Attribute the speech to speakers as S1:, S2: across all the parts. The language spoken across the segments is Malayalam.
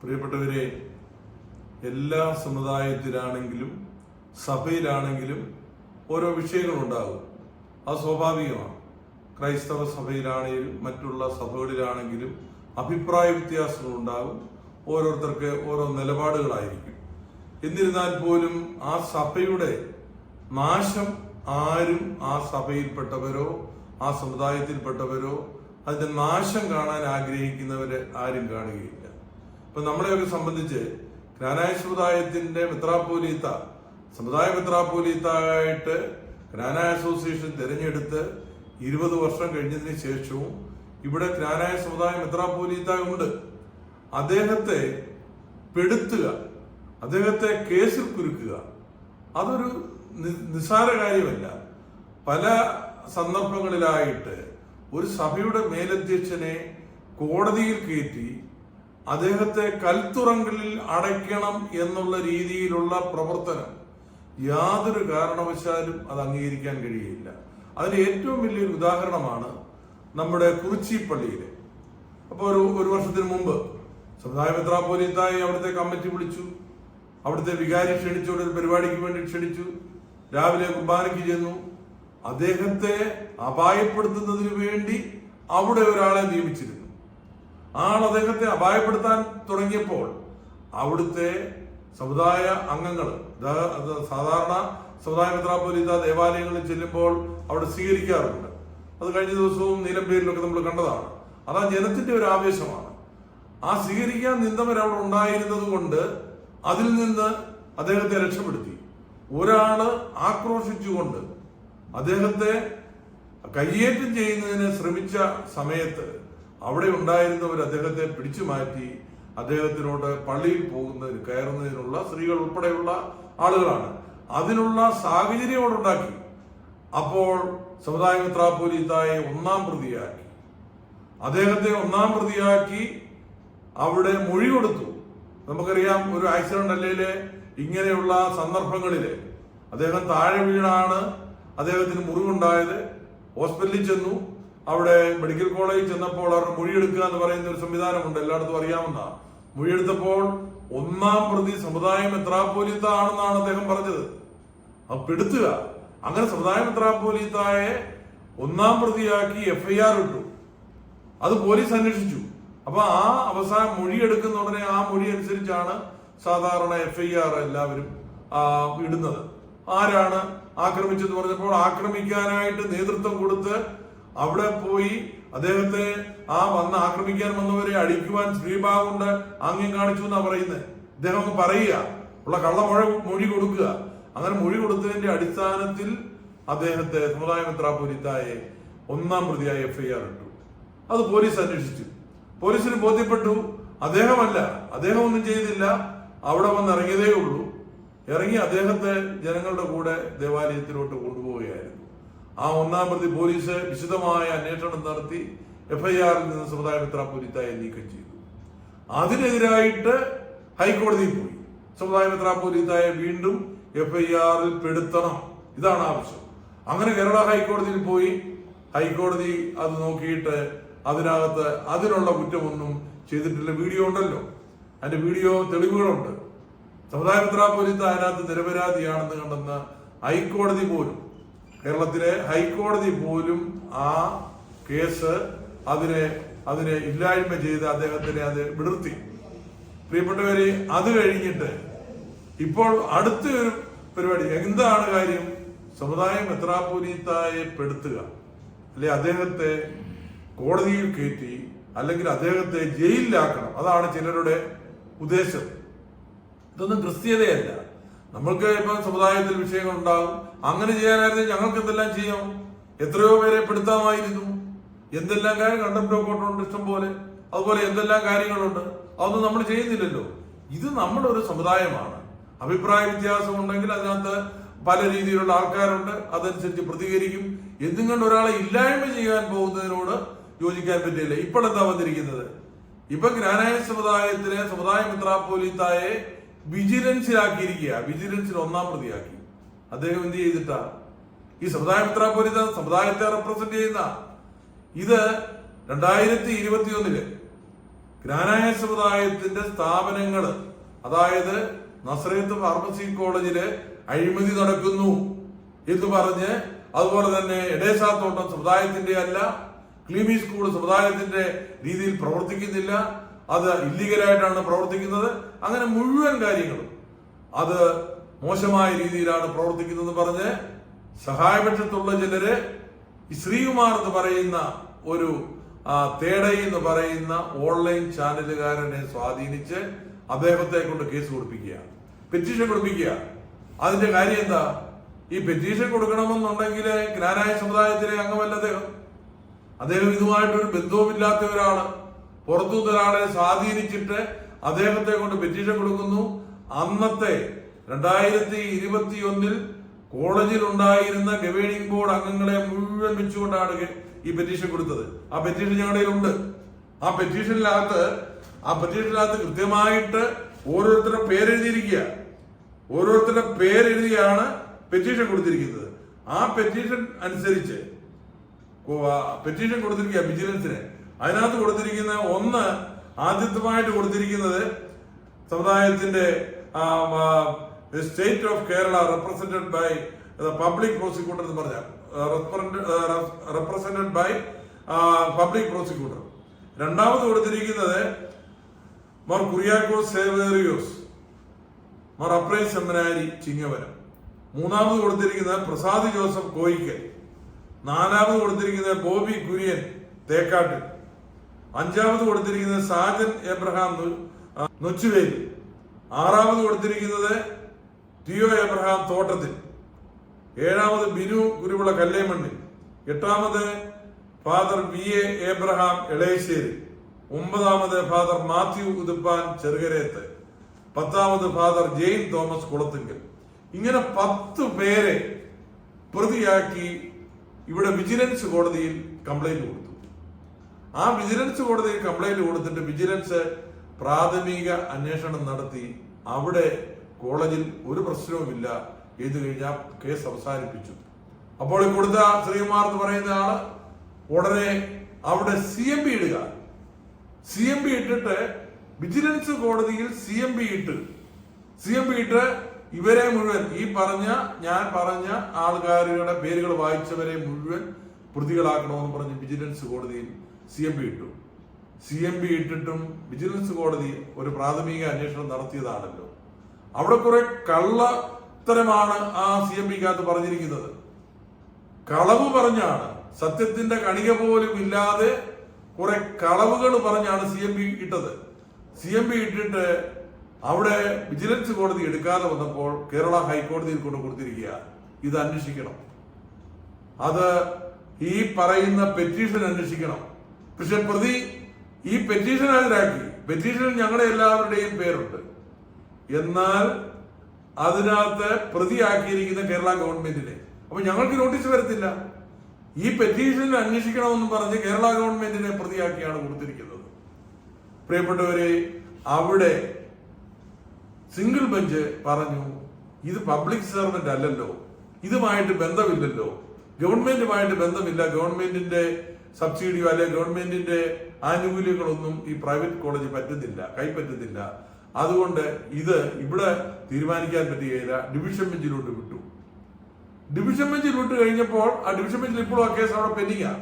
S1: പ്രിയപ്പെട്ടവരെ എല്ലാ സമുദായത്തിലാണെങ്കിലും സഭയിലാണെങ്കിലും ഓരോ വിഷയങ്ങളുണ്ടാകും അത് സ്വാഭാവികമാണ്. ക്രൈസ്തവ സഭയിലാണെങ്കിലും മറ്റുള്ള സഭകളിലാണെങ്കിലും അഭിപ്രായ വ്യത്യാസങ്ങളുണ്ടാകും ഓരോരുത്തർക്ക് ഓരോ നിലപാടുകളായിരിക്കും. എന്നിരുന്നാൽ പോലും ആ സഭയുടെ നാശം ആരും ആ സഭയിൽപ്പെട്ടവരോ ആ സമുദായത്തിൽപ്പെട്ടവരോ അതിന്റെ നാശം കാണാൻ ആഗ്രഹിക്കുന്നവരെ ആരും കാണുകയില്ല. ഇപ്പൊ നമ്മളെയൊക്കെ സംബന്ധിച്ച് ജ്ഞാനായ സമുദായത്തിന്റെ മിത്രാപൂലീത്ത സമുദായ ആയിട്ട് ജ്ഞാനായ അസോസിയേഷൻ തിരഞ്ഞെടുത്ത് ഇരുപത് വർഷം കഴിഞ്ഞതിന് ശേഷവും ഇവിടെ ജ്ഞാനായ സമുദായ മിത്രാപൂലീത്ത ഉണ്ട് അദ്ദേഹത്തെ പെടുത്തുക അദ്ദേഹത്തെ കേസിൽ കുരുക്കുക അതൊരു നിസ്സാര കാര്യമല്ല. പല സന്ദർഭങ്ങളിലായിട്ട് ഒരു സഭയുടെ മേലധ്യക്ഷനെ കോടതിയിൽ കയറ്റി അദ്ദേഹത്തെ കൽത്തുറങ്കലിൽ അടയ്ക്കണം എന്നുള്ള രീതിയിലുള്ള പ്രവർത്തനം യാതൊരു കാരണവശാലും അത് അംഗീകരിക്കാൻ കഴിയില്ല. അതിന് ഏറ്റവും വലിയൊരു ഉദാഹരണമാണ് നമ്മുടെ കുറിച്ചി പള്ളിയിലെ. അപ്പോൾ ഒരു ഒരു വർഷത്തിന് മുമ്പ് സമുദായ മെത്രാപ്പോലീത്തായി അവിടുത്തെ കമ്മിറ്റി വിളിച്ചു. അവിടുത്തെ വികാരി ക്ഷണിച്ചുകൊണ്ട് ഒരു പരിപാടിക്ക് വേണ്ടി ക്ഷണിച്ചു. രാവിലെ കുർബാനയ്ക്ക് ചെന്നു. അദ്ദേഹത്തെ അപായപ്പെടുത്തുന്നതിന് വേണ്ടി അവിടെ ഒരാളെ നിയമിച്ചിരുന്നു. ആൾ അദ്ദേഹത്തെ അപായപ്പെടുത്താൻ തുടങ്ങിയപ്പോൾ അവിടുത്തെ സമുദായ അംഗങ്ങൾ സാധാരണ സമുദായ മെത്രാപ്പോലീത്ത ദേവാലയങ്ങളിൽ ചെല്ലുമ്പോൾ അവിടെ സ്വീകരിക്കാറുണ്ട്. അത് കഴിഞ്ഞ ദിവസവും നീലമ്പേരിലൊക്കെ നമ്മൾ കണ്ടതാണ്. അത് ജനത്തിന്റെ ഒരു ആവേശമാണ്. ആ സ്വീകരിക്കാൻ നിന്ദവർ അവിടെ ഉണ്ടായിരുന്നത് കൊണ്ട് അതിൽ നിന്ന് അദ്ദേഹത്തെ രക്ഷപ്പെടുത്തി. ഒരാൾ ആക്രോശിച്ചുകൊണ്ട് അദ്ദേഹത്തെ കയ്യേറ്റം ചെയ്യുന്നതിന് ശ്രമിച്ച സമയത്ത് അവിടെ ഉണ്ടായിരുന്നവർ അദ്ദേഹത്തെ പിടിച്ചു മാറ്റി അദ്ദേഹത്തിനോട് പള്ളിയിൽ പോകുന്നതിന് കയറുന്നതിനുള്ള സ്ത്രീകൾ ഉൾപ്പെടെയുള്ള ആളുകളാണ്. അതിനുള്ള സാഹചര്യം അവിടെ ഉണ്ടാക്കി. അപ്പോൾ സമുദായ മെത്രാപ്പോലീത്തായെ ഒന്നാം പ്രതിയാക്കി. അദ്ദേഹത്തെ ഒന്നാം പ്രതിയാക്കി അവിടെ മൊഴി കൊടുത്തു. നമുക്കറിയാം ഒരു ആക്സിഡന്റ് അല്ലെങ്കിൽ ഇങ്ങനെയുള്ള സന്ദർഭങ്ങളിൽ അദ്ദേഹം താഴെ വീണാണ് അദ്ദേഹത്തിന് മുറിവുണ്ടായത്. ഹോസ്പിറ്റലിൽ ചെന്നു. അവിടെ മെഡിക്കൽ കോളേജിൽ ചെന്നപ്പോൾ അവർ മൊഴിയെടുക്കുക എന്ന് പറയുന്ന ഒരു സംവിധാനമുണ്ട്. എല്ലായിടത്തും അറിയാവുന്ന മൊഴിയെടുത്തപ്പോൾ ഒന്നാം പ്രതി സമുദായം എത്രാപ്പോലിത്ത അദ്ദേഹം പറഞ്ഞത്. അത് പെടുത്തുക അങ്ങനെ സമുദായം മെത്രാപ്പോലീത്തായെ ഒന്നാം പ്രതിയാക്കി എഫ്ഐആർ ഇട്ടു. അത് പോലീസ് അന്വേഷിച്ചു. അപ്പൊ ആ അവസാനം മൊഴി എടുക്കുന്ന ഉടനെ ആ മൊഴി അനുസരിച്ചാണ് സാധാരണ എഫ്ഐആർ എല്ലാവരും ഇടുന്നത്. ആരാണ് ആക്രമിച്ചെന്ന് പറഞ്ഞപ്പോൾ ആക്രമിക്കാനായിട്ട് നേതൃത്വം കൊടുത്ത് അവിടെ പോയി അദ്ദേഹത്തെ ആ വന്ന് ആക്രമിക്കാൻ വന്നവരെ അടിക്കുവാൻ ശ്രീഭാവം കൊണ്ട് ആംഗ്യം കാണിച്ചു എന്നാ പറയുന്നത് ഇദ്ദേഹം അങ്ങ് പറയുക. ഉള്ള കള്ളമൊഴ മൊഴി കൊടുക്കുക. അങ്ങനെ മൊഴി കൊടുത്തതിന്റെ അടിസ്ഥാനത്തിൽ അദ്ദേഹത്തെ സമുദായ മിത്രാപുരിത്തായെ ഒന്നാം പ്രതിയായി എഫ് ഐ ആർ ഇട്ടു. അത് പോലീസ് അന്വേഷിച്ചു. പോലീസിന് ബോധ്യപ്പെട്ടു. അദ്ദേഹമല്ല. അദ്ദേഹം ഒന്നും ചെയ്തില്ല. അവിടെ വന്ന് ഇറങ്ങിയതേ ഉള്ളൂ. ഇറങ്ങി അദ്ദേഹത്തെ ജനങ്ങളുടെ കൂടെ ദേവാലയത്തിലോട്ട് കൊണ്ടുപോവുകയായിരുന്നു. ആ ഒന്നാം പ്രതി പോലീസ് വിശദമായ അന്വേഷണം നടത്തി എഫ്ഐആറിൽ നിന്ന് സമുദായ മെത്രാപ്പൊലിത്തായെ നീക്കം ചെയ്തു. അതിനെതിരായിട്ട് ഹൈക്കോടതിയിൽ പോയി. സമുദായ മെത്രാപ്പൊലിത്തായെ വീണ്ടും എഫ്ഐആറിൽ പെടുത്തണം. ഇതാണ് ആവശ്യം. അങ്ങനെ കേരള ഹൈക്കോടതിയിൽ പോയി. ഹൈക്കോടതി അത് നോക്കിയിട്ട് അതിനകത്ത് അതിനുള്ള കുറ്റമൊന്നും ചെയ്തിട്ടില്ല. വീഡിയോ ഉണ്ടല്ലോ. അതിന്റെ വീഡിയോ തെളിവുകളുണ്ട്. സമുദായ മെത്രാപ്പൊലിത്ത അതിനകത്ത് നിരപരാധിയാണെന്ന് കണ്ടെന്ന് ഹൈക്കോടതി പോലും കേരളത്തിലെ ഹൈക്കോടതി പോലും ആ കേസ് അതിനെ അതിനെ ഇല്ലായ്മ ചെയ്ത് അദ്ദേഹത്തിനെ അത് വിടർത്തി. പ്രിയപ്പെട്ടവരെ അത് കഴിഞ്ഞിട്ട് ഇപ്പോൾ അടുത്ത ഒരു പരിപാടി. എന്താണ് കാര്യം? സമുദായം മെത്രാപ്പൊലീത്തായെ പെടുത്തുക. അല്ലെ അദ്ദേഹത്തെ കോടതിയിൽ കയറ്റി അല്ലെങ്കിൽ അദ്ദേഹത്തെ ജയിലിലാക്കണം. അതാണ് ചിലരുടെ ഉദ്ദേശം. ഇതൊന്നും ക്രിസ്തീയതയല്ല. നമ്മൾക്ക് ഇപ്പം സമുദായത്തിൽ വിഷയങ്ങൾ ഉണ്ടാകും അങ്ങനെ ചെയ്യാനായിരുന്നു ഞങ്ങൾക്ക് എന്തെല്ലാം ചെയ്യാം എത്രയോ പേരെ പെടുത്താമായിരുന്നു. എന്തെല്ലാം കാര്യം കണ്ടംപ്റ്റ് ഓഫ് ഇഷ്ടം പോലെ അതുപോലെ എന്തെല്ലാം കാര്യങ്ങളുണ്ട് അതൊന്നും നമ്മൾ ചെയ്യുന്നില്ലല്ലോ. ഇത് നമ്മുടെ ഒരു സമുദായമാണ്. അഭിപ്രായ വ്യത്യാസം ഉണ്ടെങ്കിൽ അതിനകത്ത് പല രീതിയിലുള്ള ആൾക്കാരുണ്ട് അതനുസരിച്ച് പ്രതികരിക്കും. എന്തും കണ്ട് ഒരാളെ ഇല്ലായ്മ ചെയ്യാൻ പോകുന്നതിനോട് യോജിക്കാൻ പറ്റില്ല. ഇപ്പോൾ എന്താ വന്നിരിക്കുന്നത്? ഇപ്പൊ ജ്ഞാനായ സമുദായത്തിലെ സമുദായ മിത്രാപോലീത്തായെ വിജിലൻസിലാക്കിയിരിക്കുക വിജിലൻസിൽ ഒന്നാം പ്രതിയാക്കി. അദ്ദേഹം എന്ത് ചെയ്തിട്ടാ? ഈ സമുദായ മിത്രാപ്പോലീത്ത സമുദായത്തെ റെപ്രസെന്റ് ചെയ്യുന്ന ഇത് രണ്ടായിരത്തി ഇരുപത്തി ഗ്രാനായ സമുദായത്തിന്റെ സ്ഥാപനങ്ങൾ അതായത് നസ്രയത്ത് ഫാർമസി കോളേജിൽ അഴിമതി നടക്കുന്നു എന്ന് പറഞ്ഞ് അതുപോലെ തന്നെ എടേസാത്തോട്ടം സമുദായത്തിന്റെ അല്ല ക്ലീമി സ്കൂൾ സമുദായത്തിന്റെ രീതിയിൽ പ്രവർത്തിക്കുന്നില്ല അത് ഇല്ലീഗലായിട്ടാണ് പ്രവർത്തിക്കുന്നത്. അങ്ങനെ മുഴുവൻ കാര്യങ്ങളും അത് മോശമായ രീതിയിലാണ് പ്രവർത്തിക്കുന്നത് പറഞ്ഞ് സഹായപക്ഷത്തുള്ള ചിലര് ശ്രീകുമാർ എന്ന് പറയുന്ന ഒരു തേടൈ എന്ന് പറയുന്ന ഓൺലൈൻ ചാനലുകാരനെ സ്വാധീനിച്ച് അദ്ദേഹത്തെ കൊണ്ട് കേസ് കൊടുപ്പിക്കുക പെറ്റീഷൻ കൊടുപ്പിക്കുക. അതിന്റെ കാര്യം എന്താ? ഈ പെറ്റീഷൻ കൊടുക്കണമെന്നുണ്ടെങ്കിൽ ജ്ഞാനായ സമുദായത്തിലെ അംഗമല്ല അദ്ദേഹം. അദ്ദേഹം ഇതുമായിട്ടൊരു ബന്ധവുമില്ലാത്ത ഒരാൾ. പുറത്തുനിന്ന് ഒരാളെ സ്വാധീനിച്ചിട്ട് അദ്ദേഹത്തെ കൊണ്ട് പെറ്റീഷൻ കൊടുക്കുന്നു. അന്നത്തെ രണ്ടായിരത്തി ഇരുപത്തി ഒന്നിൽ കോളേജിൽ ഉണ്ടായിരുന്ന ഗവേണിംഗ് ബോർഡ് അംഗങ്ങളെ മുഴുവൻ വെച്ചുകൊണ്ടാണ് ഈ പെറ്റീഷൻ കൊടുത്തത്. ആ പെറ്റീഷൻ ഞങ്ങളുടെ ഉണ്ട് ആ പെറ്റീഷനിനകത്ത് ആ പെറ്റീഷനകത്ത് കൃത്യമായിട്ട് ഓരോരുത്തരുടെ പേരെഴുതിയിരിക്കുക. ഓരോരുത്തരുടെ പേരെഴുതിയാണ് പെറ്റീഷൻ കൊടുത്തിരിക്കുന്നത്. ആ പെറ്റീഷൻ അനുസരിച്ച് പെറ്റീഷൻ കൊടുത്തിരിക്കുക വിജിലൻസിന്. അതിനകത്ത് കൊടുത്തിരിക്കുന്ന ഒന്ന് ആദ്യത്വമായിട്ട് കൊടുത്തിരിക്കുന്നത് സമുദായത്തിന്റെ state of Kerala represented by public prosecutor എന്ന് പറഞ്ഞാൽ റെപ്രസെന്റഡ് ബൈ പബ്ലിക് പ്രോസിക്യൂട്ടർ രണ്ടാമത് കൊടുത്തിരിക്കുന്നത് മാർ കുറിയാക്കോസ് സേവേറിയോസ് മാർ അപ്രൈ സെമിനാരി ചിങ്ങവനം. മൂന്നാമത് കൊടുത്തിരിക്കുന്നത് പ്രസാദ് ജോസഫ് കോയിക്കൽ. നാലാമത് കൊടുത്തിരിക്കുന്നത് ബോബി കുര്യൻ തേക്കാട്ടിൽ. അഞ്ചാമത് കൊടുത്തിരിക്കുന്നത് സാജൻ എബ്രഹാം നൊച്ചുവേലി. ആറാമത് കൊടുത്തിരിക്കുന്നത് ടിയോ എബ്രഹാം തോട്ടത്തിൽ. ഏഴാമത് ബിനു ഗുരുവിള കല്ലേമണ്ണിൽ. എട്ടാമത് father V A Abraham Elessery ഒമ്പതാമത് father Mathew Uthuppan Cherukarath പത്താമത് ഫാദർ ജെയിൻ തോമസ് കുളത്തുങ്കൽ. ഇങ്ങനെ പത്ത് പേരെ പ്രതിയാക്കി ഇവിടെ വിജിലൻസ് കോടതിയിൽ കംപ്ലൈന്റ് കൊടുത്തു. ആ വിജിലൻസ് കോടതിയിൽ കംപ്ലൈന്റ് കൊടുത്തിട്ട് വിജിലൻസ് പ്രാഥമിക അന്വേഷണം നടത്തി അവിടെ കോളേജിൽ ഒരു പ്രശ്നവുമില്ല. ചെയ്തു കഴിഞ്ഞാൽ കേസ് അവസാനിപ്പിച്ചു. അപ്പോൾ കൊടുത്ത ശ്രീകുമാർ എന്ന് പറയുന്ന ആൾ ഉടനെ അവിടെ സി എം പി ഇടുക. സി എം പി ഇട്ടിട്ട് വിജിലൻസ് കോടതിയിൽ സി എം പി ഇട്ട്. സി എം പി ഇട്ട് ഇവരെ മുഴുവൻ ഈ പറഞ്ഞ ഞാൻ പറഞ്ഞ ആൾക്കാരുടെ പേരുകൾ വായിച്ചവരെ മുഴുവൻ പ്രതികളാക്കണമെന്ന് പറഞ്ഞ് വിജിലൻസ് കോടതിയിൽ സി എം പി ഇട്ടു. സി എം പി ഇട്ടിട്ടും വിജിലൻസ് കോടതി ഒരു പ്രാഥമിക അന്വേഷണം നടത്തിയതാണല്ലോ. അവിടെ കുറെ കള്ളത്തരമാണ് ആ സി എം പിക്കകത്ത് പറഞ്ഞിരിക്കുന്നത്. കളവ് പറഞ്ഞാണ് സത്യത്തിന്റെ കണിക പോലും ഇല്ലാതെ കുറെ കളവുകൾ പറഞ്ഞാണ് സി എം പി ഇട്ടത്. സി എം പി ഇട്ടിട്ട് അവിടെ വിജിലൻസ് കോടതി എടുക്കാതെ വന്നപ്പോൾ കേരള ഹൈക്കോടതിയിൽ കൊണ്ട് കൊടുത്തിരിക്കുക. ഇത് അന്വേഷിക്കണം. അത് ഈ പറയുന്ന പെറ്റീഷൻ അന്വേഷിക്കണം. പക്ഷെ പ്രതി ഈ പെറ്റീഷൻ ഹാജരാക്കി പെറ്റീഷനിൽ ഞങ്ങളുടെ എല്ലാവരുടെയും പേരുണ്ട്. എന്നാൽ അതിനകത്ത് പ്രതിയാക്കിയിരിക്കുന്ന കേരള ഗവൺമെന്റിനെ. അപ്പൊ ഞങ്ങൾക്ക് നോട്ടീസ് വരത്തില്ല. ഈ പെറ്റീഷനിൽ അന്വേഷിക്കണമെന്ന് പറഞ്ഞ് കേരള ഗവൺമെന്റിനെ പ്രതിയാക്കിയാണ് കൊടുത്തിരിക്കുന്നത്. പ്രിയപ്പെട്ടവരെ അവിടെ സിംഗിൾ ബെഞ്ച് പറഞ്ഞു ഇത് പബ്ലിക് സർവന്റ് അല്ലല്ലോ. ഇതുമായിട്ട് ബന്ധമില്ലല്ലോ. ഗവൺമെന്റുമായിട്ട് ബന്ധമില്ല. ഗവൺമെന്റിന്റെ സബ്സിഡിയോ അല്ലെ ഗവൺമെന്റിന്റെ ആനുകൂല്യങ്ങളൊന്നും ഈ പ്രൈവറ്റ് കോളേജ് പറ്റുന്നില്ല കൈപ്പറ്റുന്നില്ല. അതുകൊണ്ട് ഇത് ഇവിടെ തീരുമാനിക്കാൻ പറ്റുകയില്ല ഡിവിഷൻ ബെഞ്ചിലോട്ട് വിട്ടു. ഡിവിഷൻ ബെഞ്ചിൽ വിട്ട് കഴിഞ്ഞപ്പോൾ ആ ഡിവിഷൻ ബെഞ്ചിൽ ഇപ്പോഴും ആ കേസ് അവിടെ പെൻഡിങ്ങാ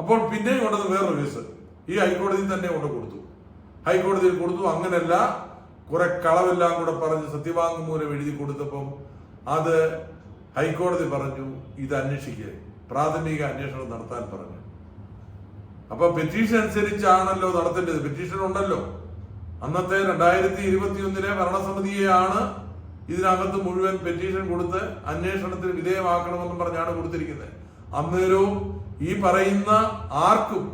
S1: അപ്പോൾ പിന്നെയും കൊണ്ടത് വേറൊരു കേസ് ഈ ഹൈക്കോടതിയിൽ തന്നെ കൊണ്ട് കൊടുത്തു. ഹൈക്കോടതിയിൽ കൊടുത്തു. അങ്ങനെയല്ല കുറെ കളവെല്ലാം കൂടെ പറഞ്ഞ് സത്യവാങ്മൂലം എഴുതി കൊടുത്തപ്പം അത് ഹൈക്കോടതി പറഞ്ഞു ഇത് അന്വേഷിക്കുക പ്രാഥമിക അന്വേഷണം നടത്താൻ പറഞ്ഞു. അപ്പൊ പെറ്റീഷൻ അനുസരിച്ചാണല്ലോ നടത്തേണ്ടത്. പെറ്റീഷൻ ഉണ്ടല്ലോ. അന്നത്തെ രണ്ടായിരത്തി ഇരുപത്തി ഒന്നിലെ ഭരണസമിതിയെയാണ് ഇതിനകത്ത് മുഴുവൻ പെറ്റീഷൻ കൊടുത്ത് അന്വേഷണത്തിന് വിധേയമാക്കണമെന്നും പറഞ്ഞാണ് കൊടുത്തിരിക്കുന്നത്. അന്നേരവും ഈ പറയുന്ന ആർക്കും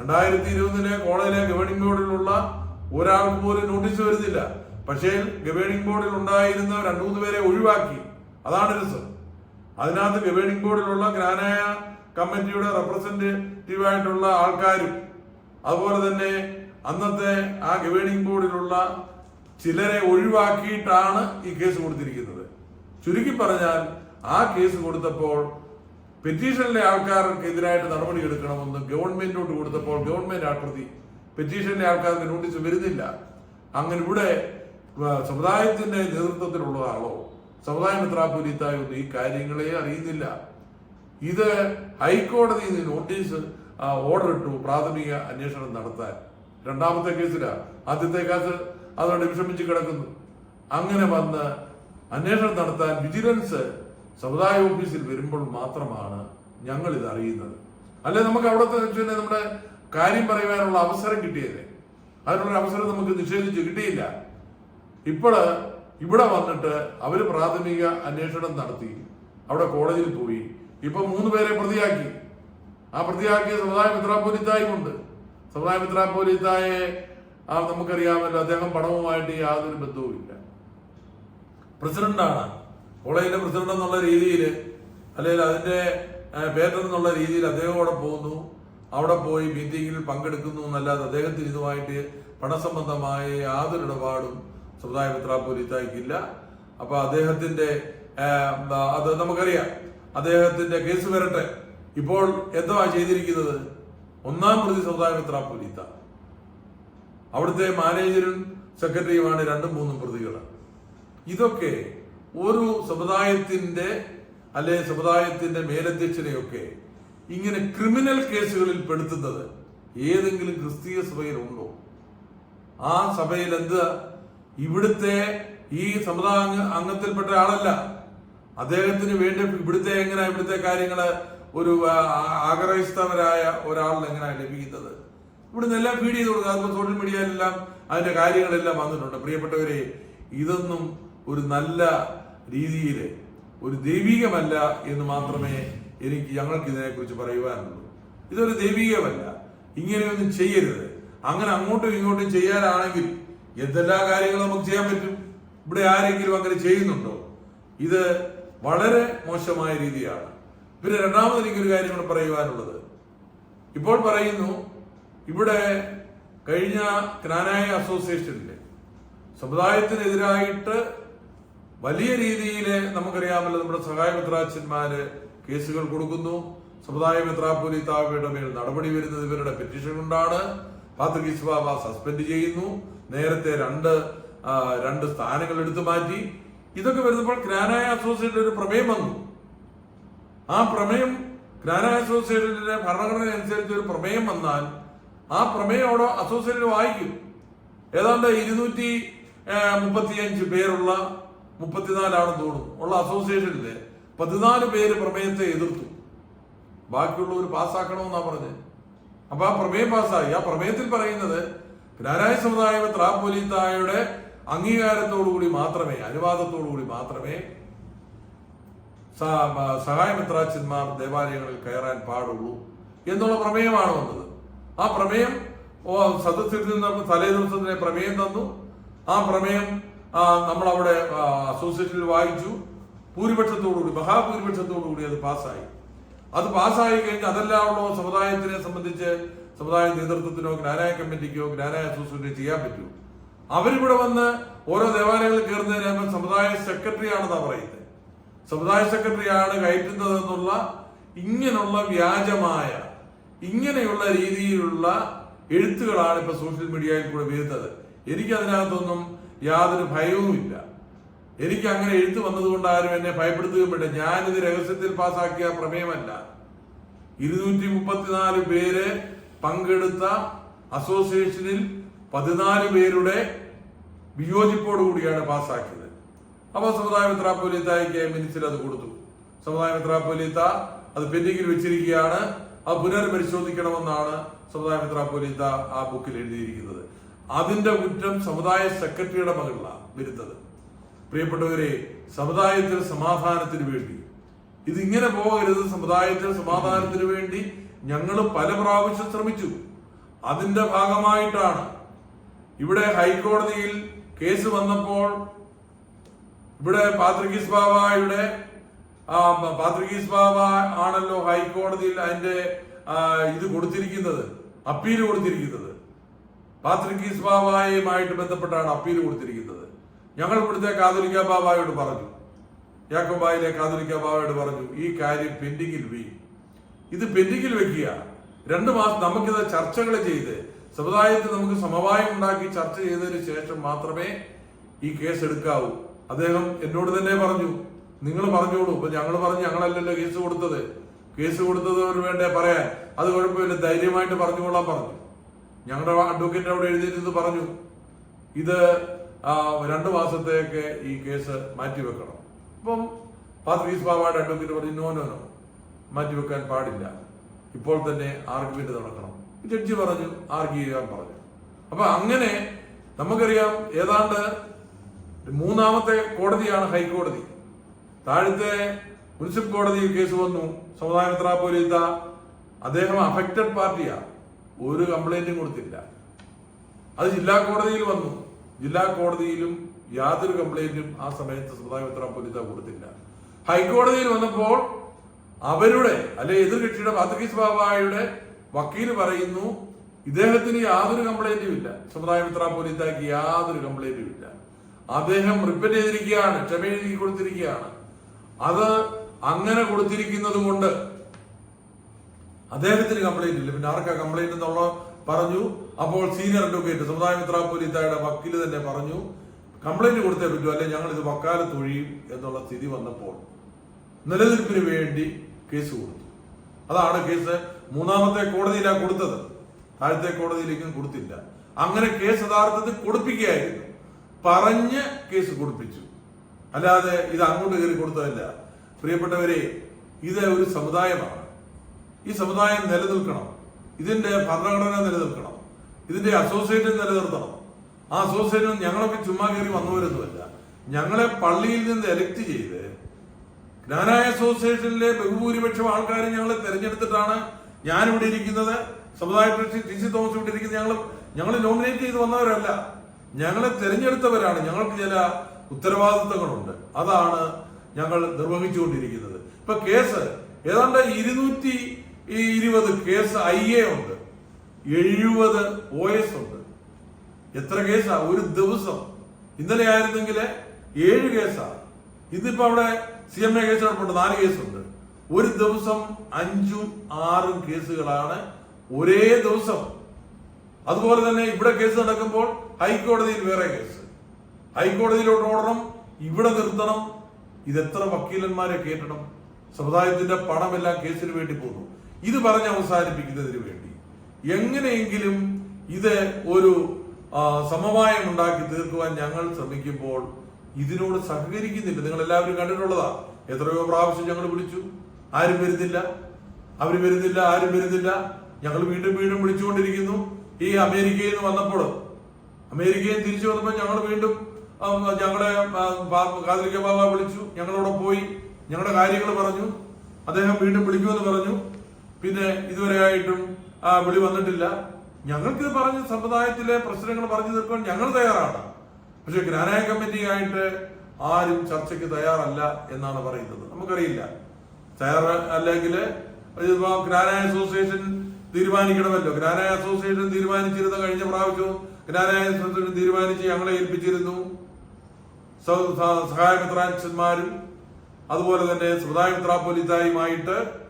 S1: രണ്ടായിരത്തി ഇരുപതിലെ കോളേജിലെ ഗവേണിംഗ് ബോർഡിലുള്ള ഒരാൾക്ക് പോലും നോട്ടീസ് വരുന്നില്ല. പക്ഷേ ഗവേണിംഗ് ബോർഡിൽ ഉണ്ടായിരുന്ന രണ്ടു മൂന്ന് പേരെ ഒഴിവാക്കി. അതാണ് രസം. അതിനകത്ത് ഗവേണിംഗ് ബോർഡിലുള്ള ഗ്രാനായ കമ്മിറ്റിയുടെ റെപ്രസെന്റേറ്റീവ് ആയിട്ടുള്ള ആൾക്കാരും അതുപോലെ തന്നെ അന്നത്തെ ആ ഗവേണിംഗ് ബോർഡിലുള്ള ചിലരെ ഒഴിവാക്കിയിട്ടാണ് ഈ കേസ് കൊടുത്തിരിക്കുന്നത്. ചുരുക്കി പറഞ്ഞാൽ ആ കേസ് കൊടുത്തപ്പോൾ പെറ്റീഷനിലെ ആൾക്കാർക്ക് എതിരായിട്ട് നടപടി എടുക്കണമെന്ന് ഗവൺമെന്റിനോട് കൊടുത്തപ്പോൾ ഗവൺമെന്റ് ആകൃതി പെറ്റീഷനിലെ ആൾക്കാർക്ക് നോട്ടീസ് വരുന്നില്ല. അങ്ങനെ ഇവിടെ സമുദായത്തിന്റെ നേതൃത്വത്തിലുള്ള ആളോ സമുദായ മെത്രാപ്പൊലീത്തായോ ഒന്നും ഈ കാര്യങ്ങളെ അറിയുന്നില്ല. ഇത് ഹൈക്കോടതി നോട്ടീസ് ഓർഡർ ഇട്ടു പ്രാഥമിക അന്വേഷണം നടത്താൻ. രണ്ടാമത്തെ കേസിലാ. ആദ്യത്തെ കേസ് അതോടെ വിഷമിച്ച് കിടക്കുന്നു. അങ്ങനെ വന്ന് അന്വേഷണം നടത്താൻ വിജിലൻസ് സമുദായ ഓഫീസിൽ വരുമ്പോൾ മാത്രമാണ് ഞങ്ങൾ ഇത് അറിയുന്നത്. അല്ലെ? നമുക്ക് അവിടുത്തെ തന്നെ നമ്മുടെ കാര്യം പറയുവാനുള്ള അവസരം കിട്ടിയത്. അതിനുള്ള അവസരം നമുക്ക് നിഷേധിച്ച് കിട്ടിയില്ല. ഇപ്പോൾ ഇവിടെ വന്നിട്ട് അവർ പ്രാഥമിക അന്വേഷണം നടത്തി. അവിടെ കോടതിയിൽ പോയി. ഇപ്പൊ മൂന്ന് പേരെ പ്രതിയാക്കി. ആ പ്രതിയാക്കിയ സമുദായ മിത്രാപോലിത്തായുമുണ്ട് സമുദായ പോലീസായ ആ നമുക്കറിയാമല്ലോ അദ്ദേഹം പണവുമായിട്ട് യാതൊരു ബന്ധവുമില്ല. പ്രസിഡന്റാണ്. കോളേജിന്റെ പ്രസിഡന്റ് എന്നുള്ള രീതിയിൽ അല്ലെങ്കിൽ അതിന്റെ പേറ്റർ എന്നുള്ള രീതിയിൽ അദ്ദേഹം അവിടെ പോകുന്നു. അവിടെ പോയി മീറ്റിംഗിൽ പങ്കെടുക്കുന്നു എന്നല്ലാതെ അദ്ദേഹത്തിന് ഇതുമായിട്ട് പണസംബന്ധമായ യാതൊരു ഇടപാടും സമുദായ പോലീസായിക്കില്ല അപ്പൊ അദ്ദേഹത്തിന്റെ അത് നമുക്കറിയാം. അദ്ദേഹത്തിന്റെ കേസ് വരട്ടെ. ഇപ്പോൾ എന്തുവാ ചെയ്തിരിക്കുന്നത്? ഒന്നാം പ്രതി സമുദായ മിത്രാപോലിത്ത അവിടുത്തെ മാനേജരും സെക്രട്ടറിയുമാണ് രണ്ടും മൂന്നും പ്രതികൾ ഇതൊക്കെ ഒരു സമുദായത്തിന്റെ അല്ലെ സമുദായത്തിന്റെ മേലധ്യക്ഷനെയൊക്കെ ഇങ്ങനെ ക്രിമിനൽ കേസുകളിൽ പെടുത്തുന്നത് ഏതെങ്കിലും ക്രിസ്തീയ സഭയിലുണ്ടോ ആ സഭയിൽ എന്ത്? ഇവിടുത്തെ ഈ സമുദായ അംഗ- അംഗത്തിൽപ്പെട്ട ആളല്ല. അദ്ദേഹത്തിന് വേണ്ടി ഇവിടുത്തെ എങ്ങനെ ഇവിടുത്തെ കാര്യങ്ങൾ ഒരു ആഗ്രഹിസ്തവരായ ഒരാളിന് എങ്ങനെയാണ് ലഭിക്കുന്നത്. ഇവിടുന്ന് എല്ലാം ഫീഡ് ചെയ്ത് കൊടുക്കുക. അതിപ്പോൾ സോഷ്യൽ മീഡിയയിലെല്ലാം അതിന്റെ കാര്യങ്ങളെല്ലാം വന്നിട്ടുണ്ട്. പ്രിയപ്പെട്ടവരെ ഇതൊന്നും ഒരു നല്ല രീതിയിൽ ഒരു ദൈവികമല്ല എന്ന് മാത്രമേ എനിക്ക് ഞങ്ങൾക്ക് ഇതിനെക്കുറിച്ച് പറയുവാനുള്ളൂ. ഇതൊരു ദൈവികമല്ല. ഇങ്ങനെയൊന്നും ചെയ്യരുത്. അങ്ങനെ അങ്ങോട്ടും ഇങ്ങോട്ടും ചെയ്യാനാണെങ്കിൽ എന്തെല്ലാം കാര്യങ്ങളും നമുക്ക് ചെയ്യാൻ പറ്റും. ഇവിടെ ആരെങ്കിലും അങ്ങനെ ചെയ്യുന്നുണ്ടോ? ഇത് വളരെ മോശമായ രീതിയാണ്. പിന്നെ രണ്ടാമത് എനിക്കൊരു കാര്യം കൂടെ പറയുവാനുള്ളത്. ഇപ്പോൾ പറയുന്നു ഇവിടെ കഴിഞ്ഞ ക്നാനായ അസോസിയേഷനിലെ സമുദായത്തിനെതിരായിട്ട് വലിയ രീതിയിൽ നമുക്കറിയാമല്ലോ നമ്മുടെ സഹായ മിത്രാച്ചന്മാര് കേസുകൾ കൊടുക്കുന്നു. സമുദായ മിത്രാപൊലിത്താവയുടെ മേൽ നടപടി വരുന്നത് ഇവരുടെ പെറ്റീഷൻ കൊണ്ടാണ്. പാത്രികീസ് ബാബ സസ്പെൻഡ് ചെയ്യുന്നു. നേരത്തെ രണ്ട് രണ്ട് സ്ഥാനങ്ങൾ എടുത്തു മാറ്റി. ഇതൊക്കെ വരുന്നപ്പോൾ ക്നാനായ അസോസിയേഷനിൽ ഒരു പ്രമേയം വന്നു. ആ പ്രമേയം ഗ്രാന അസോസിയേഷന്റെ ഭരണഘടന അനുസരിച്ച് ഒരു പ്രമേയം വന്നാൽ ആ പ്രമേയം അവിടെ അസോസിയേഷൻ വായിക്കും. ഏതാണ്ട് ഇരുന്നൂറ്റി മുപ്പത്തിയഞ്ച് പേരുള്ള മുപ്പത്തിനാലാണെന്ന് തോന്നുന്നു. ഉള്ള അസോസിയേഷനിൽ പതിനാല് പേര് പ്രമേയത്തെ എതിർത്തു. ബാക്കിയുള്ളവർ പാസ്സാക്കണമെന്നാ പറഞ്ഞത് അപ്പൊ ആ പ്രമേയം പാസ്സായി. ആ പ്രമേയത്തിൽ പറയുന്നത് ഗ്രാനായ സമുദായ ത്രാപോലീത്തായുടെ അംഗീകാരത്തോടുകൂടി മാത്രമേ അനുവാദത്തോടുകൂടി മാത്രമേ സ- മ- സഹായമിത്രാച്ചന്മാർ ദേവാലയങ്ങളിൽ കയറാൻ പാടുള്ളൂ എന്നുള്ള പ്രമേയമാണ് വന്നത്. ആ പ്രമേയം സദസ്സിൽ നിന്ന് തലേ ദിവസം തന്നെ പ്രമേയം തന്നു. ആ പ്രമേയം നമ്മൾ ആ, അസോസിയേഷനിൽ വായിച്ചു. ഭൂരിപക്ഷത്തോടുകൂടി മഹാഭൂരിപക്ഷത്തോടുകൂടി അത് പാസ്സായി. അത് പാസ്സായി കഴിഞ്ഞ് അതെല്ലാമുള്ള സമുദായത്തിനെ സംബന്ധിച്ച് സമുദായ നേതൃത്വത്തിനോ ജ്ഞാനായ കമ്മിറ്റിക്കോ ജ്ഞാനായ അസോസിയേഷനോ ചെയ്യാൻ പറ്റൂ. അവരിവിടെ വന്ന് ഓരോ ദേവാലയങ്ങളിൽ കയറുന്നതിന് സമുദായ സെക്രട്ടറി ആണെന്നാണ് പറയുന്നത്. സമുദായ സെക്രട്ടറിയാണ് കയറ്റുന്നത് എന്നുള്ള ഇങ്ങനെയുള്ള വ്യാജമായ ഇങ്ങനെയുള്ള രീതിയിലുള്ള എഴുത്തുകളാണ് ഇപ്പൊ സോഷ്യൽ മീഡിയയിൽ കൂടെ എനിക്ക് അതിനകത്തൊന്നും യാതൊരു ഭയവുമില്ല. എനിക്ക് അങ്ങനെ എഴുത്ത് വന്നതുകൊണ്ട് ആരും എന്നെ ഭയപ്പെടുത്തുകയും വേണ്ട. ഞാനിത് രഹസ്യത്തിൽ പാസാക്കിയ പ്രമേയമല്ല. ഇരുന്നൂറ്റി മുപ്പത്തിനാല് പേര് പങ്കെടുത്ത അസോസിയേഷനിൽ പതിനാല് പേരുടെ വിയോജിപ്പോടുകൂടിയാണ് പാസ്സാക്കിയത് അപ്പോൾ സമുദായ മിത്രാപ്പൊലീത്തായിക്ക് മിനിച്ചിൽ അത് കൊടുത്തു. സമുദായ മിത്രാപ്പൊലീത്ത അത് പെൻഡിങ്ങിൽ വെച്ചിരിക്കുകയാണ്. അത് പുനർപരിശോധിക്കണമെന്നാണ് സമുദായ മിത്രാപ്പൊലീത്ത ആ ബുക്കിൽ എഴുതിയിരിക്കുന്നത്. അതിന്റെ കുറ്റം സമുദായ സെക്രട്ടറിയുടെ മകളിലാണ് വരുന്നത് പ്രിയപ്പെട്ടവരെ സമുദായത്തിൽ സമാധാനത്തിന് വേണ്ടി. ഇതിങ്ങനെ പോകരുത്. സമുദായത്തിൽ സമാധാനത്തിന് വേണ്ടി ഞങ്ങൾ പല പ്രാവശ്യം ശ്രമിച്ചു. അതിന്റെ ഭാഗമായിട്ടാണ്. ഇവിടെ ഹൈക്കോടതിയിൽ കേസ് വന്നപ്പോൾ ഇവിടെ പാത്രികീസ് ബാബായുടെ പാത്രികീസ് ബാബ ആണല്ലോ ഹൈക്കോടതിയിൽ അതിന്റെ ഇത് കൊടുത്തിരിക്കുന്നത് അപ്പീൽ കൊടുത്തിരിക്കുന്നത്. പാത്രികീസ് ബാബായുമായിട്ട് ബന്ധപ്പെട്ടാണ് അപ്പീൽ കൊടുത്തിരിക്കുന്നത്. ഞങ്ങൾ ഇവിടുത്തെ കാതോലിക്ക ബാബായോട് പറഞ്ഞു. യാക്കോബായിലെ കാതോലിക്ക ബാബായോട് പറഞ്ഞു ഈ കാര്യം പെൻഡിങ്ങിൽ വി ഇത് പെൻഡിങ്ങിൽ വെക്കുക രണ്ട് മാസം നമുക്കിത് ചർച്ചകൾ ചെയ്ത് സമുദായത്തിൽ നമുക്ക് സമവായം ഉണ്ടാക്കി ചർച്ച ചെയ്തതിന് ശേഷം മാത്രമേ ഈ കേസ് എടുക്കാവൂ. അദ്ദേഹം എന്നോട് തന്നെ പറഞ്ഞു നിങ്ങൾ പറഞ്ഞോളൂ. ഇപ്പൊ ഞങ്ങൾ പറഞ്ഞു ഞങ്ങളല്ലല്ലോ കേസ് കൊടുത്തത്. കേസ് കൊടുത്തത് വേണ്ടേ പറയാൻ. അത് കുഴപ്പമില്ല. ധൈര്യമായിട്ട് പറഞ്ഞുകൊള്ളാൻ പറഞ്ഞു. ഞങ്ങളുടെ അഡ്വക്കേറ്റ് അവിടെ എഴുതിയിരുന്നത് പറഞ്ഞു ഇത് രണ്ട് മാസത്തേക്ക് ഈ കേസ് മാറ്റിവെക്കണം അപ്പം പാത്രീസ് ബാബായുടെ അഡ്വക്കേറ്റ് പറഞ്ഞു നോ നോ നോ. മാറ്റിവെക്കാൻ പാടില്ല. ഇപ്പോൾ തന്നെ ആർഗ്യുമെന്റ് നടക്കണം. ജഡ്ജി പറഞ്ഞു ആർഗ്യു ചെയ്യാൻ പറഞ്ഞു. അപ്പൊ അങ്ങനെ നമുക്കറിയാം ഏതാണ്ട് മൂന്നാമത്തെ കോടതിയാണ് ഹൈക്കോടതി. താഴത്തെ മുനിസിപ്പൽ കോടതിയിൽ കേസ് വന്നു. സമുദായത്ര പോലീത്ത അദ്ദേഹം അഫക്റ്റഡ് പാർട്ടിയാ. ഒരു കംപ്ലൈന്റും കൊടുത്തില്ല. അത് ജില്ലാ കോടതിയിൽ വന്നു. ജില്ലാ കോടതിയിലും യാതൊരു കംപ്ലൈന്റും ആ സമയത്ത് സമുദായ പോലീത്ത കൊടുത്തില്ല. ഹൈക്കോടതിയിൽ വന്നപ്പോൾ അവരുടെ അല്ലെ എതിർകക്ഷിയുടെ പാത്രക്കീസ് ബാബായുടെ വക്കീൽ പറയുന്നു ഇദ്ദേഹത്തിന് യാതൊരു കംപ്ലൈന്റും ഇല്ല. സമുദായ മെത്രാപ്പൊലിത്തക്ക് യാതൊരു കംപ്ലൈന്റും ഇല്ല. അദ്ദേഹം റിപ്പറ്റ് ചെയ്തിരിക്കുകയാണ് ക്ഷമയെഴുതി കൊടുത്തിരിക്കുകയാണ്. അത് അങ്ങനെ കൊടുത്തിരിക്കുന്നത് കൊണ്ട് അദ്ദേഹത്തിന് കംപ്ലൈന്റ് ഇല്ല. പിന്നെ ആർക്കാ കംപ്ലൈന്റ് എന്നുള്ള പറഞ്ഞു. അപ്പോൾ സീനിയർ അഡ്വക്കേറ്റ് സമുദായ മിത്രാപൊലിത്തയുടെ വക്കീൽ തന്നെ പറഞ്ഞു കംപ്ലൈന്റ് കൊടുത്തേ പറ്റൂ അല്ലെ ഞങ്ങൾ ഇത് വക്കാലത്ത് ഒഴിയും എന്നുള്ള സ്ഥിതി വന്നപ്പോൾ നിലനിൽപ്പിന് വേണ്ടി കേസ് കൊടുത്തു. അതാണ് കേസ്. മൂന്നാമത്തെ കോടതിയിലാണ് കൊടുത്തത്. താഴത്തെ കോടതിയിലേക്കും കൊടുത്തില്ല. അങ്ങനെ കേസ് യഥാർത്ഥത്തിൽ കൊടുപ്പിക്കുകയായിരുന്നു. പറഞ്ഞ് കേസ് കൊടുപ്പിച്ചു. അല്ലാതെ ഇത് അങ്ങോട്ട് കയറി കൊടുത്തതല്ല. പ്രിയപ്പെട്ടവരെ ഇത് ഒരു സമുദായമാണ്. ഈ സമുദായം നിലനിൽക്കണം. ഇതിന്റെ ഭരണഘടന നിലനിൽക്കണം. ഇതിന്റെ അസോസിയേഷൻ നിലനിർത്തണം. ആ അസോസിയേഷൻ ഞങ്ങളൊക്കെ ചുമ്മാ കയറി വന്നവരൊന്നുമല്ല. ഞങ്ങളെ പള്ളിയിൽ നിന്ന് എലക്ട് ചെയ്ത് ജ്ഞാനായ അസോസിയേഷനിലെ ബഹുഭൂരിപക്ഷം ആൾക്കാരെ ഞങ്ങളെ തെരഞ്ഞെടുത്തിട്ടാണ് ഞാനിവിടെ ഇരിക്കുന്നത്. സമുദായ പ്രക്ഷി ടി സി തോമസ് ഇവിടെ ഇരിക്കുന്നത്. ഞങ്ങൾ ഞങ്ങൾ നോമിനേറ്റ് ചെയ്ത് വന്നവരല്ല. ഞങ്ങളെ തെരഞ്ഞെടുത്തവരാണ്. ഞങ്ങൾക്ക് ചില ഉത്തരവാദിത്തങ്ങളുണ്ട്. അതാണ് ഞങ്ങൾ നിർവഹിച്ചുകൊണ്ടിരിക്കുന്നത്. ഇപ്പൊ കേസ് ഏതാണ്ട് ഇരുന്നൂറ്റി ഇരുപത് കേസ് ഐ എ ഉണ്ട്. എഴുപത് ഒ എസ് ഉണ്ട്. എത്ര കേസാ? ഒരു ദിവസം. ഇന്നലെ ആയിരുന്നെങ്കിൽ ഏഴ് കേസാ. ഇന്നിപ്പോ അവിടെ സി എം എ കേസ് നടപ്പുണ്ട്. നാല് കേസുണ്ട്. ഒരു ദിവസം അഞ്ചും ആറും കേസുകളാണ്. ഒരേ ദിവസം അതുപോലെ തന്നെ ഇവിടെ കേസ് നടക്കുമ്പോൾ ഹൈക്കോടതിയിൽ വേറെ കേസ്. ഹൈക്കോടതിയിലോട്ട് ഓടണം ഇവിടെ നിർത്തണം ഇതെത്ര വക്കീലന്മാരെ കേട്ടണം സമുദായത്തിന്റെ പണമെല്ലാം കേസിന് വേണ്ടി പോകുന്നു. ഇത് പറഞ്ഞ് അവസാനിപ്പിക്കുന്നതിന് വേണ്ടി. എങ്ങനെയെങ്കിലും ഇത് ഒരു സമവായം ഉണ്ടാക്കി തീർക്കുവാൻ ഞങ്ങൾ ശ്രമിക്കുമ്പോൾ ഇതിനോട് സഹകരിക്കുന്നില്ല. നിങ്ങൾ എല്ലാവരും കണ്ടിട്ടുള്ളതാ. എത്രയോ പ്രാവശ്യം ഞങ്ങൾ വിളിച്ചു. ആരും വരുന്നില്ല. അവർ വരുന്നില്ല ആരും വരുന്നില്ല. ഞങ്ങൾ വീണ്ടും വീണ്ടും വിളിച്ചുകൊണ്ടിരിക്കുന്നു. ഈ അമേരിക്കയിൽ നിന്ന് വന്നപ്പോൾ അമേരിക്കയിൽ തിരിച്ചു വന്നപ്പോൾ ഞങ്ങൾ വീണ്ടും ഞങ്ങളുടെ കാതലിക്ക ബാബ വിളിച്ചു ഞങ്ങളവിടെ പോയി ഞങ്ങളുടെ കാര്യങ്ങൾ പറഞ്ഞു അദ്ദേഹം വീണ്ടും വിളിക്കുമെന്ന് പറഞ്ഞു. പിന്നെ ഇതുവരെ ആയിട്ടും ആ വിളി വന്നിട്ടില്ല. ഞങ്ങൾക്ക് പറഞ്ഞ സമുദായത്തിലെ പ്രശ്നങ്ങൾ പറഞ്ഞു തീർക്കാൻ ഞങ്ങൾ തയ്യാറാണ്. പക്ഷെ ഗ്രാനായ കമ്മിറ്റിയായിട്ട് ആരും ചർച്ചയ്ക്ക് തയ്യാറല്ല എന്നാണ് പറയുന്നത്. നമുക്കറിയില്ല. തയ്യാറ അല്ലെങ്കിൽ ഗ്രാനായ അസോസിയേഷൻ തീരുമാനിക്കണമല്ലോ. ഗ്രാനായ അസോസിയേഷൻ തീരുമാനിച്ചിരുന്ന കഴിഞ്ഞ പ്രാവശ്യവും ഗ്രാനായ അസോസിയേഷൻ തീരുമാനിച്ച് ഞങ്ങളെ ഏൽപ്പിച്ചിരുന്നു. സ- സ- സഹായ മിത്രാൻഷന്മാരും അതുപോലെ തന്നെ സമുദായ പോലീസായുമായിട്ട്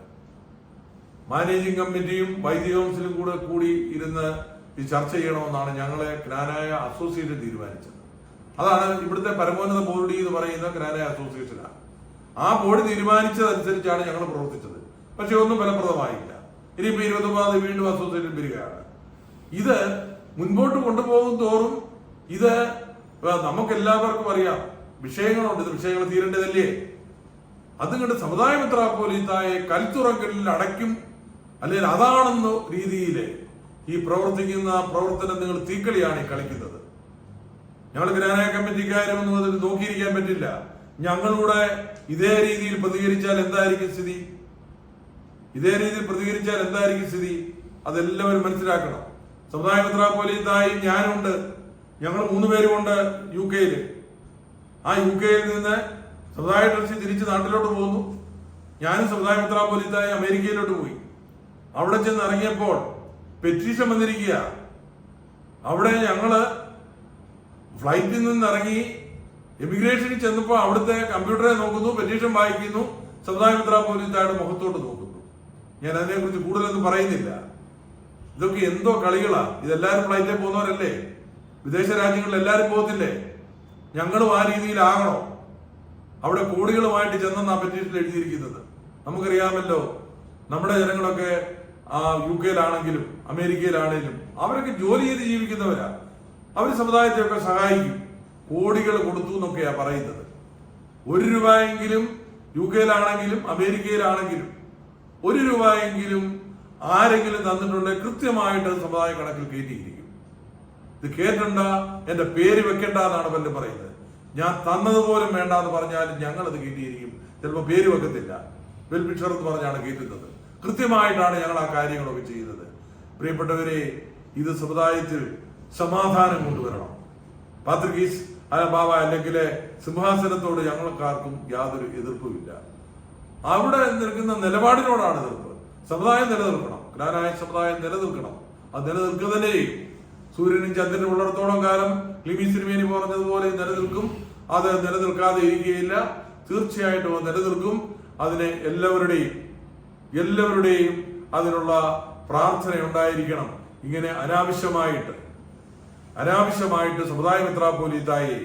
S1: മാനേജിംഗ് കമ്മിറ്റിയും വൈദ്യ കൗൺസിലും കൂടെ കൂടി ഇരുന്ന് ഈ ചർച്ച ചെയ്യണമെന്നാണ് ഞങ്ങളെ ഗ്രാനായ അസോസിയേഷൻ തീരുമാനിച്ചത്. അതാണ് ഇവിടുത്തെ പരമോന്നത ബോർഡ് എന്ന് പറയുന്ന ഗ്രാനായ അസോസിയേഷനാണ്. ആ ബോർഡ് തീരുമാനിച്ചതനുസരിച്ചാണ് ഞങ്ങൾ പ്രവർത്തിച്ചത്. പക്ഷെ ഒന്നും ഫലപ്രദമായില്ല. ഇനിയിപ്പോ ഇരുപത്തൊമ്പതാം വീണ്ടും അസോസിയേഷൻ വരികയാണ് ഇത് മുൻപോട്ട് കൊണ്ടുപോകും തോറും ഇത് നമുക്ക് എല്ലാവർക്കും അറിയാം. വിഷയങ്ങളുണ്ട് ഇത് വിഷയങ്ങൾ തീരേണ്ടതല്ലേ? അതുകൊണ്ട് സമുദായ സമുദായ മിത്രാപ്പോലീത്തായെ കൽത്തുറങ്കലിൽ അടയ്ക്കും അല്ലെങ്കിൽ അതാണെന്ന രീതിയിൽ ഈ പ്രവർത്തിക്കുന്ന പ്രവർത്തനം നിങ്ങൾ തീക്കളിയാണ് ഈ കളിക്കുന്നത്. ഞങ്ങൾ ഗ്രാനായ കമ്മിറ്റിക്കാരും നോക്കിയിരിക്കാൻ പറ്റില്ല. ഞങ്ങളുടെ ഇതേ രീതിയിൽ പ്രതികരിച്ചാൽ എന്തായിരിക്കും സ്ഥിതി? ഇതേ രീതിയിൽ പ്രതികരിച്ചാൽ എന്തായിരിക്കും സ്ഥിതി? അതെല്ലാവരും മനസ്സിലാക്കണം. സമുദായ മിത്രാപ്പോലീത്തായി ഞാനുണ്ട്. ഞങ്ങൾ മൂന്ന് പേരുമുണ്ട് യു കെയിൽ ആ യു കെയിൽ നിന്ന് സമുദായ ട്രസ്റ്റ് തിരിച്ച് നാട്ടിലോട്ട് പോന്നു ഞാനും സമുദായ മിത്രാപോലിത്തായി അമേരിക്കയിലോട്ട് പോയി. അവിടെ ചെന്ന് ഇറങ്ങിയപ്പോൾ പെറ്റീഷൻ വന്നിരിക്കുക അവിടെ ഞങ്ങൾ ഫ്ലൈറ്റിൽ നിന്ന് ഇറങ്ങി എമിഗ്രേഷനിൽ ചെന്നപ്പോൾ അവിടുത്തെ കമ്പ്യൂട്ടറെ നോക്കുന്നു പെറ്റീഷൻ വായിക്കുന്നു സമുദായ മിത്രാപോലിത്തായുടെ മുഖത്തോട്ട് നോക്കുന്നു. ഞാൻ അതിനെക്കുറിച്ച് കൂടുതലൊന്നും പറയുന്നില്ല. ഇതൊക്കെ എന്തോ കളികളാ. ഇതെല്ലാരും ഫ്ലൈറ്റിൽ പോകുന്നവരല്ലേ? വിദേശ രാജ്യങ്ങളിൽ എല്ലാരും പോകത്തില്ലേ? ഞങ്ങളും ആ രീതിയിലാകണോ. അവിടെ കോടികളുമായിട്ട് ചെന്നെന്നാ പറ്റിയിട്ട് എഴുതിയിരിക്കുന്നത്. നമുക്കറിയാമല്ലോ നമ്മുടെ ജനങ്ങളൊക്കെ ആ യു കെയിലാണെങ്കിലും അമേരിക്കയിലാണെങ്കിലും അവരൊക്കെ ജോലി ചെയ്ത് ജീവിക്കുന്നവരാ. അവർ സമുദായത്തെയൊക്കെ സഹായിക്കും. കോടികൾ കൊടുത്തു എന്നൊക്കെയാ പറയുന്നത്. ഒരു രൂപയെങ്കിലും യു കെയിലാണെങ്കിലും അമേരിക്കയിലാണെങ്കിലും ഒരു രൂപയെങ്കിലും ആരെങ്കിലും തന്നിട്ടുണ്ടെങ്കിൽ കൃത്യമായിട്ട് സമുദായ കണക്കിൽ കയറ്റിയിരിക്കും. ഇത് കേട്ടണ്ട എന്റെ പേര് വെക്കണ്ട എന്നാണ് പലരും പറയുന്നത്. ഞാൻ തന്നതുപോലും വേണ്ട എന്ന് പറഞ്ഞാലും ഞങ്ങൾ അത് കയറ്റിയിരിക്കും. ചിലപ്പോൾ പേര് വെക്കത്തില്ല. വെൽഫിഷർ എന്ന് പറഞ്ഞാണ് കയറ്റുന്നത്. കൃത്യമായിട്ടാണ് ഞങ്ങൾ ആ കാര്യങ്ങളൊക്കെ ചെയ്യുന്നത്. പ്രിയപ്പെട്ടവരെ ഇത് സമുദായത്തിൽ സമാധാനം കൊണ്ടുവരണം. പാത്രികീസ് ബാബ അല്ലെങ്കിൽ സിംഹാസനത്തോട് ഞങ്ങൾക്കാർക്കും യാതൊരു എതിർപ്പുമില്ല. അവിടെ നിൽക്കുന്ന നിലപാടിനോടാണ് എതിർപ്പ്. സമുദായം നിലനിൽക്കണം. ഗ്രാനായ സമുദായം നിലനിൽക്കണം. അത് നിലനിൽക്കുക തന്നെ ചെയ്യും സൂര്യനും ചന്ദ്രനും ഉള്ളിടത്തോളം കാലം ലിമി സിനിമേനി പറഞ്ഞതുപോലെ നിലനിൽക്കും. അത് നിലനിൽക്കാതെ ഇരിക്കുകയില്ല. തീർച്ചയായിട്ടും അത് നിലനിൽക്കും. അതിനെ എല്ലാവരുടെയും എല്ലാവരുടെയും അതിനുള്ള പ്രാർത്ഥന ഉണ്ടായിരിക്കണം. ഇങ്ങനെ അനാവശ്യമായിട്ട് അനാവശ്യമായിട്ട് സമുദായ മെത്രാപ്പോലീത്തായി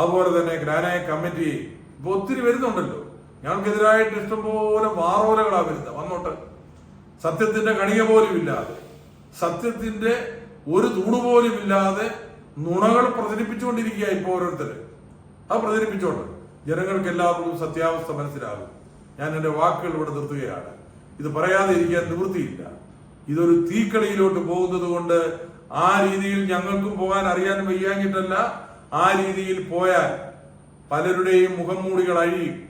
S1: അതുപോലെ തന്നെ ഗ്രാനായ കമ്മിറ്റി ഇപ്പൊ ഒത്തിരി വരുന്നുണ്ടല്ലോ. ഞങ്ങൾക്കെതിരായിട്ട് ഇഷ്ടംപോലെ വാറോലകളാ വരുന്നത്. വന്നോട്ട്. സത്യത്തിന്റെ കണിക പോലും ഇല്ലാതെ സത്യത്തിന്റെ ഒരു തൂണ് പോലും ഇല്ലാതെ നുണകൾ പ്രചരിപ്പിച്ചുകൊണ്ടിരിക്കുക ഇപ്പോൾ ഓരോരുത്തര്. അത് പ്രചരിപ്പിച്ചോണ്ട് ജനങ്ങൾക്ക് എല്ലാവർക്കും സത്യാവസ്ഥ മനസ്സിലാകും. ഞാൻ എന്റെ വാക്കുകൾ ഇവിടെ നിർത്തുകയാണ്. ഇത് പറയാതെ ഇരിക്കാൻ നിവൃത്തിയില്ല. ഇതൊരു തീക്കളിയിലോട്ട് പോകുന്നത് കൊണ്ട് ആ രീതിയിൽ ഞങ്ങൾക്കും പോകാൻ അറിയാൻ വയ്യാഞ്ഞിട്ടല്ല ആ രീതിയിൽ പോയാൽ പലരുടെയും മുഖം മൂടികൾ അഴിയും.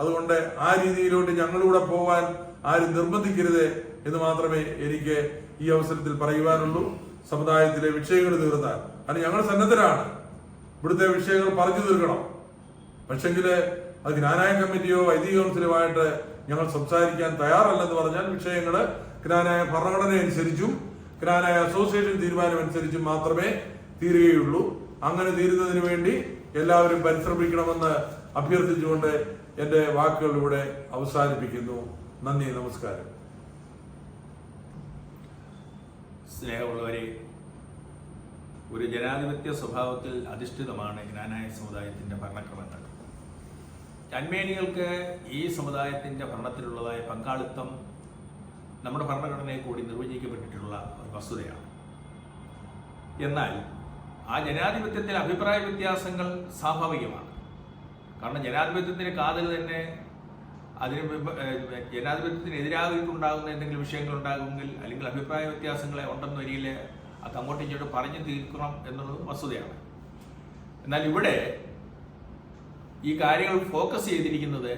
S1: അതുകൊണ്ട് ആ രീതിയിലോട്ട് ഞങ്ങളൂടെ പോകാൻ ആരും നിർബന്ധിക്കരുത് എന്ന് മാത്രമേ എനിക്ക് ഈ അവസരത്തിൽ പറയുവാനുള്ളൂ. സമുദായത്തിലെ വിഷയങ്ങൾ തീർത്താൽ അത് ഞങ്ങൾ സന്നദ്ധരാണ്. ഇവിടുത്തെ വിഷയങ്ങൾ പറഞ്ഞു തീർക്കണം. പക്ഷെങ്കിൽ അത് ജ്ഞാനായ കമ്മിറ്റിയോ വൈദിക കൗൺസിലുമായിട്ട് ഞങ്ങൾ സംസാരിക്കാൻ തയ്യാറല്ലെന്ന് പറഞ്ഞാൽ വിഷയങ്ങൾ ജ്ഞാനായ ഭരണഘടന അനുസരിച്ചും ജ്ഞാനായ അസോസിയേഷൻ തീരുമാനം അനുസരിച്ചും മാത്രമേ തീരുകയുള്ളൂ. അങ്ങനെ തീരുന്നതിന് വേണ്ടി എല്ലാവരും പരിശ്രമിക്കണമെന്ന് അഭ്യർത്ഥിച്ചുകൊണ്ട് എന്റെ വാക്കുകൾ ഇവിടെ അവസാനിപ്പിക്കുന്നു. നന്ദി നമസ്കാരം.
S2: സ്നേഹമുള്ളവരെ ഒരു ജനാധിപത്യ സ്വഭാവത്തിൽ അധിഷ്ഠിതമാണ് ജ്ഞാനായ സമുദായത്തിന്റെ ഭരണക്രമങ്ങൾ. അന്മേനികൾക്ക് ഈ സമുദായത്തിന്റെ ഭരണത്തിലുള്ളതായ പങ്കാളിത്തം നമ്മുടെ ഭരണഘടനയെ കൂടി നിർവചിക്കപ്പെട്ടിട്ടുള്ള ഒരു വസ്തുതയാണ്. എന്നാൽ ആ ജനാധിപത്യത്തിൽ അഭിപ്രായ വ്യത്യാസങ്ങൾ സ്വാഭാവികമാണ്. കാരണം ജനാധിപത്യത്തിന്റെ കാതൽ തന്നെ അതിന് ജനാധിപത്യത്തിന് എതിരായിട്ടുണ്ടാകുന്ന എന്തെങ്കിലും വിഷയങ്ങൾ ഉണ്ടാകുമെങ്കിൽ അല്ലെങ്കിൽ അഭിപ്രായ വ്യത്യാസങ്ങളെ ഉണ്ടെന്ന വരിയിൽ അത് അങ്ങോട്ട് ഇങ്ങോട്ടും പറഞ്ഞു തീർക്കണം എന്നുള്ളത് വസ്തുതയാണ്. എന്നാൽ ഇവിടെ ഈ കാര്യങ്ങൾ ഫോക്കസ് ചെയ്തിരിക്കുന്നത്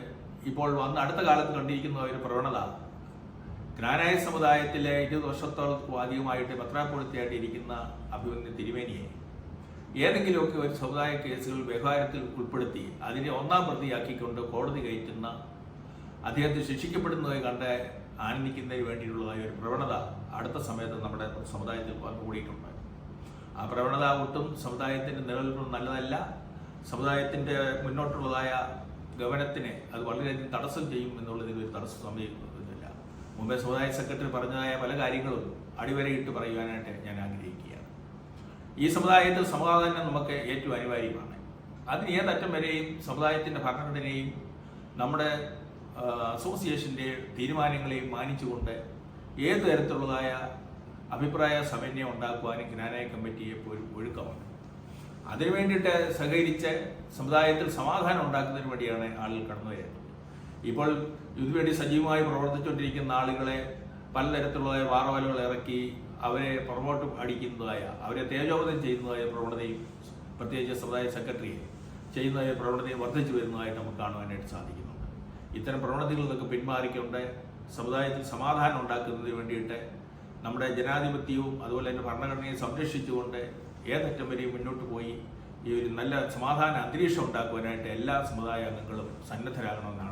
S2: ഇപ്പോൾ വന്ന് അടുത്ത കാലത്ത് കണ്ടിരിക്കുന്ന ഒരു പ്രവണത. ജ്ഞാനായ സമുദായത്തിലെ ഇരുപത് വർഷത്തോളം അധികമായിട്ട് പത്രാപ്പുഴത്തിയായിട്ട് ഇരിക്കുന്ന അഭിമന്യ തിരുമേനിയെ ഏതെങ്കിലുമൊക്കെ ഒരു സമുദായ കേസുകൾ വ്യവഹാരത്തിൽ ഉൾപ്പെടുത്തി അതിനെ ഒന്നാം പ്രതിയാക്കിക്കൊണ്ട് കോടതി കയറ്റുന്ന അദ്ദേഹത്തെ ശിക്ഷിക്കപ്പെടുന്നതായി കണ്ട് ആനന്ദിക്കുന്നതിന് വേണ്ടിയിട്ടുള്ളതായ ഒരു പ്രവണത അടുത്ത സമയത്ത് നമ്മുടെ സമുദായത്തിൽ വന്നുകൂടിയിട്ടുണ്ട് ആ പ്രവണത ഒട്ടും സമുദായത്തിന്റെ നിലനിൽപ്പിന് നല്ലതല്ല. സമുദായത്തിന്റെ മുന്നോട്ടുള്ളതായ ഗവനത്തിന് അത് വളരെയധികം തടസ്സം ചെയ്യും എന്നുള്ളതിൽ ഒരു തടസ്സം സംഭവിക്കുന്നില്ല മുമ്പേ സമുദായ സെക്രട്ടറി പറഞ്ഞതായ പല കാര്യങ്ങളും അടിവരയിട്ട് പറയുവാനായിട്ട് ഞാൻ ആഗ്രഹിക്കുകയാണ്. ഈ സമുദായത്തിൽ സമാധാനം നമുക്ക് ഏറ്റവും അനിവാര്യമാണ്. അതിന് ഏതറ്റം വരെയും സമുദായത്തിന്റെ ഭരണഘടനയും നമ്മുടെ അസോസിയേഷന്റെ തീരുമാനങ്ങളെയും മാനിച്ചുകൊണ്ട് ഏത് തരത്തിലുള്ളതായ അഭിപ്രായ സമന്വയം ഉണ്ടാക്കുവാനും ജ്ഞാനായ കമ്മിറ്റി എപ്പോഴും ഒഴുക്കമാണ് അതിനു വേണ്ടിയിട്ട് സഹകരിച്ച് സമുദായത്തിൽ സമാധാനം ഉണ്ടാക്കുന്നതിന് വേണ്ടിയാണ് ആളുകൾ കടന്നു വരുന്നത്. ഇപ്പോൾ ഇതുവേണ്ടി സജീവമായി പ്രവർത്തിച്ചുകൊണ്ടിരിക്കുന്ന ആളുകളെ പലതരത്തിലുള്ള വാറവലുകൾ ഇറക്കി അവരെ പുറമോട്ട് അടിക്കുന്നതായ അവരെ തേജോവധം ചെയ്യുന്നതായ പ്രവണതയും പ്രത്യേകിച്ച് സമുദായ സെക്രട്ടറിയെ ചെയ്യുന്നതായ പ്രവണതയും വർദ്ധിച്ചു വരുന്നതായിട്ട് നമുക്ക് കാണുവാനായിട്ട് സാധിക്കുന്നുണ്ട്. ഇത്തരം പ്രവണതകളിൽ നിന്നൊക്കെ പിന്മാറിക്കൊണ്ട് സമുദായത്തിൽ സമാധാനം ഉണ്ടാക്കുന്നതിന് വേണ്ടിയിട്ട് നമ്മുടെ ജനാധിപത്യവും അതുപോലെ തന്നെ ഭരണഘടനയെ സംരക്ഷിച്ചുകൊണ്ട് ഏതറ്റം വരെയും മുന്നോട്ട് പോയി ഈ ഒരു നല്ല സമാധാന അന്തരീക്ഷം ഉണ്ടാക്കുവാനായിട്ട് എല്ലാ സമുദായ അംഗങ്ങളും സന്നദ്ധരാകണമെന്നാണ്